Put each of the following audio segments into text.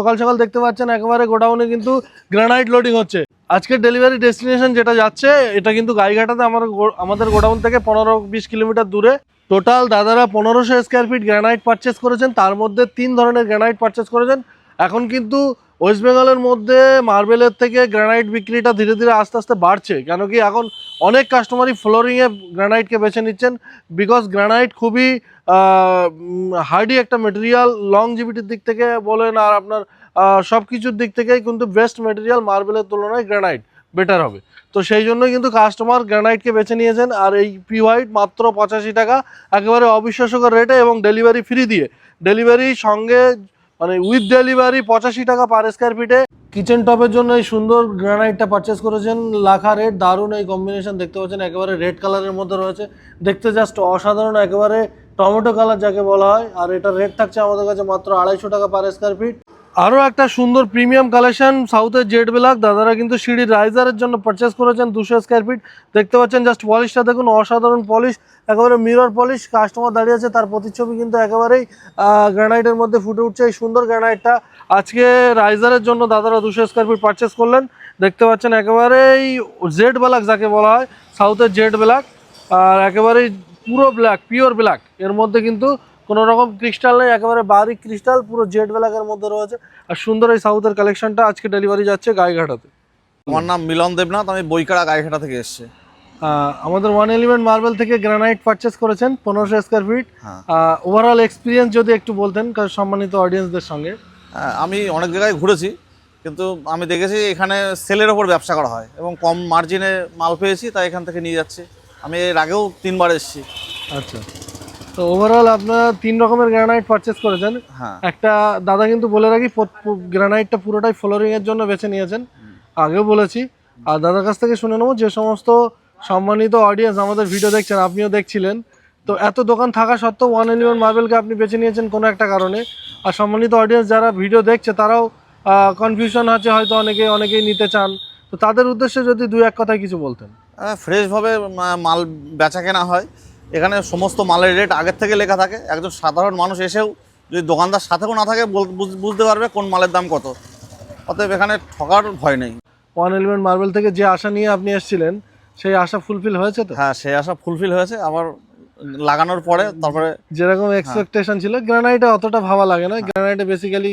সকাল সকাল দেখতে পাচ্ছেন, একেবারে গোডাউনে কিন্তু গ্রানাইট লোডিং হচ্ছে। আজকে ডেলিভারি ডেস্টিনেশন যেটা যাচ্ছে, এটা কিন্তু গাইঘাটাতে আমার আমাদের গোডাউন থেকে পনেরো বিশ কিলোমিটার দূরে। টোটাল দাদারা পনেরোশো স্কোয়ার ফিট গ্রানাইট পারচেস করেছেন, তার মধ্যে তিন ধরনের গ্রানাইট পারচেস করেছেন। এখন কিন্তু ওয়েস্ট বেঙ্গলের মধ্যে মার্বেলের থেকে গ্রানাইট বিক্রিটা ধীরে ধীরে আস্তে আস্তে বাড়ছে। কেন কি এখন অনেক কাস্টমারই ফ্লোরিংয়ে গ্রানাইটকে বেছে নিচ্ছেন বিকজ গ্রানাইট খুবই হার্ডি একটা মেটেরিয়াল লংজিভিটির দিক থেকে বলেন আর আপনার সব কিছুর দিক থেকেই কিন্তু বেস্ট মেটেরিয়াল মার্বেলের তুলনায় গ্রানাইট বেটার হবে। তো সেই জন্য কিন্তু কাস্টমার গ্রানাইটকে বেছে নিয়েছেন আর এই পি হোয়াইট মাত্র পঁচাশি টাকা, একেবারে অবিশ্বাস্যকর রেটে এবং ডেলিভারি ফ্রি দিয়ে। ডেলিভারি সঙ্গে মানে উইথ ডেলিভারি পঁচাশি টাকা পার স্কোয়ার ফিটে কিচেন টপের জন্য এই সুন্দর গ্রানাইটটা পারচেস করেছেন। লাখা রেড দারুণ এই কম্বিনেশন দেখতে পাচ্ছেন। একেবারে রেড কালারের মধ্যে রয়েছে। দেখতে জাস্ট অসাধারণ, একেবারে টমেটো কালার যাকে বলা হয়। আর এটা রেট থাকছে আমাদের কাছে মাত্র আড়াইশো টাকা পার স্কোয়ার ফিট আরও একটা সুন্দর প্রিমিয়াম কালেকশন সাউথের জেড ব্ল্যাক দাদারা কিন্তু সিঁড়ির রাইজারের জন্য পারচেস করেছেন দুশো স্কোয়ার ফিট দেখতে পাচ্ছেন জাস্ট পলিশটা দেখুন, অসাধারণ পলিশ একেবারে মিরর পলিশ কাস্টমার দাঁড়িয়ে আছে, তার প্রতিচ্ছবি কিন্তু একেবারেই গ্রানাইটের মধ্যে ফুটে উঠছে এই সুন্দর গ্রানাইটটা আজকে রাইজারের জন্য দাদারা দুশো স্কোয়ার ফিট পারচেস করলেন। দেখতে পাচ্ছেন একেবারেই জেড ব্ল্যাক যাকে বলা হয় সাউথের জেড ব্ল্যাক আর একেবারেই পুরো ব্ল্যাক পিওর ব্ল্যাক এর মধ্যে কিন্তু কোনো রকম ক্রিস্টাল নেই একেবারে বারিক ক্রিস্টাল পুরো জেড ব্ল্যাকের মধ্যে রয়েছে। আর সুন্দর এই সাউথের কালেকশনটা আজকে ডেলিভারি যাচ্ছে গায়েঘাটাতে আমার নাম মিলন দেবনাথ আমি বইকাড়া গাইঘাটা থেকে এসেছি। আমাদের ওয়ান এলিমেন্ট মার্বেল থেকে গ্রানাইট পারচেস করেছেন পনেরোশো স্কোয়ার ফিট ওভারঅল এক্সপিরিয়েন্স যদি একটু বলতেন কারণ সম্মানিত অডিয়েন্সদের সঙ্গে। হ্যাঁ, আমি অনেক জায়গায় ঘুরেছি কিন্তু আমি দেখেছি এখানে সেলের ওপর ব্যবসা করা হয় এবং কম মার্জিনে মাল পেয়েছি তাই এখান থেকে নিয়ে যাচ্ছি। আমি এর আগেও তিনবার এসেছি। আচ্ছা। তো ওভারঅল আপনারা তিন রকমের গ্রানাইট পারচেস করেছেন। হ্যাঁ। একটা দাদা কিন্তু বলে রাখি গ্রানাইটটা পুরোটাই ফ্লোরিং এর জন্য বেছে নিয়েছেন। আগেও বলেছি। আর দাদার কাছ থেকে শুনে নেব যে সমস্ত সম্মানিত অডিয়েন্স আমাদের ভিডিও দেখছেন আপনিও দেখছিলেন। তো এত দোকান থাকা সত্ত্বেও ওয়ান এলিভেন মার্বেলকে আপনি বেছে নিয়েছেন কোনো একটা কারণে। আর সম্মানিত অডিয়েন্স যারা ভিডিও দেখছে তারাও কনফিউশন আছে হয়তো অনেকে অনেকেই নিতে চান। তো তাদের উদ্দেশ্যে যদি দু এক কথায় কিছু বলতেন। ফ্রেশভাবে মাল বেচা কেনা হয়। এখানে সমস্ত মালের রেট আগের থেকে লেখা থাকে। একজন সাধারণ মানুষ এসেও যদি দোকানদার সাথেও না থাকে বুঝতে পারবে কোন মালের দাম কত। অতএব এখানে ঠকার ভয় নেই। ওয়ান এলিভেন মার্বেল থেকে যে আশা নিয়ে আপনি এসেছিলেন সেই আশা ফুলফিল হয়েছে তো? হ্যাঁ সেই আশা ফুলফিল হয়েছে। আবার লাগানোর পরে তারপরে যেরকম এক্সপেকটেশন ছিল গ্রানাইটে অতটা ভাবা লাগে না। গ্রানাইটে বেসিক্যালি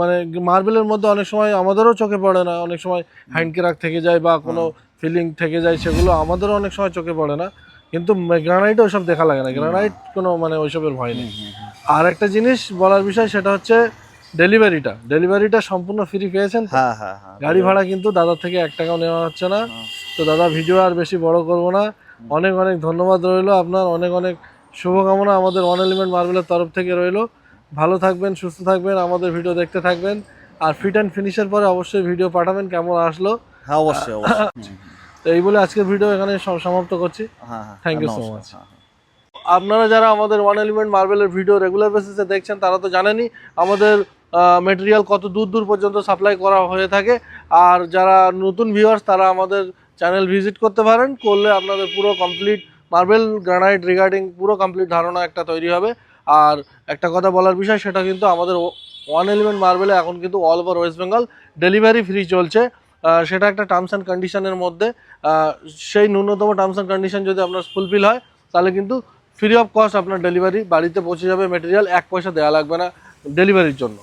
মানে মার্বেলের মধ্যে অনেক সময় আমাদেরও চোখে পড়ে না। অনেক সময় হ্যান্ড ক্রাক থেকে যায় বা কোনো ফিলিং থেকে যায় সেগুলো আমাদেরও অনেক সময় চোখে পড়ে না। কিন্তু গ্রানাইটে ওইসব দেখা লাগে না। গ্রানাইট কোনো মানে ওইসবের ভয় নেই। আর একটা জিনিস বলার বিষয় সেটা হচ্ছে ডেলিভারিটা ডেলিভারিটা সম্পূর্ণ ফ্রি পেয়েছেন হ্যাঁ হ্যাঁ হ্যাঁ। গাড়ি ভাড়া কিন্তু দাদার থেকে এক টাকাও নেওয়া হচ্ছে না। তো দাদা ভিডিও আর বেশি বড় করব না। অনেক অনেক ধন্যবাদ রইল আপনার। অনেক অনেক শুভকামনা আমাদের ওয়ান এলিমেন্ট মার্বেলের তরফ থেকে রইল। ভালো থাকবেন সুস্থ থাকবেন আমাদের ভিডিও দেখতে থাকবেন। আর ফিট অ্যান্ড ফিনিশের পরে অবশ্যই ভিডিও পাঠাবেন কেমন আসলো। হ্যাঁ অবশ্যই অবশ্যই। তো এই বলে আজকের ভিডিও এখানে সমাপ্ত করছি নমস্কার, much. হ্যাঁ, হ্যাঁ। আপনারা যারা আমাদের ওয়ান এলিমেন্ট মার্বেলের ভিডিও রেগুলার বেসিসে দেখছেন তারা তো জানেনই আমাদের মেটেরিয়াল কত দূর দূর পর্যন্ত সাপ্লাই করা হয়ে থাকে আর যারা নতুন ভিউয়ার্স তারা আমাদের চ্যানেল ভিজিট করতে পারেন করলে আপনাদের পুরো কমপ্লিট মার্বেল গ্রানাইট রিগার্ডিং পুরো কমপ্লিট ধারণা একটা তৈরি হবে আর একটা কথা বলার বিষয় সেটা কিন্তু আমাদের ওয়ান এলিমেন্ট মার্বেলে এখন কিন্তু all over West Bengal delivery free চলছে সেটা একটা টার্মস অ্যান্ড কন্ডিশনের মধ্যে সেই ন্যূনতম টার্মস অ্যান্ড কন্ডিশন যদি আপনার ফুলফিল হয়, তাহলে কিন্তু ফ্রি অফ কস্ট আপনার ডেলিভারি বাড়িতে পৌঁছে যাবে মেটেরিয়াল এক পয়সা দেওয়া লাগবে না ডেলিভারির জন্য।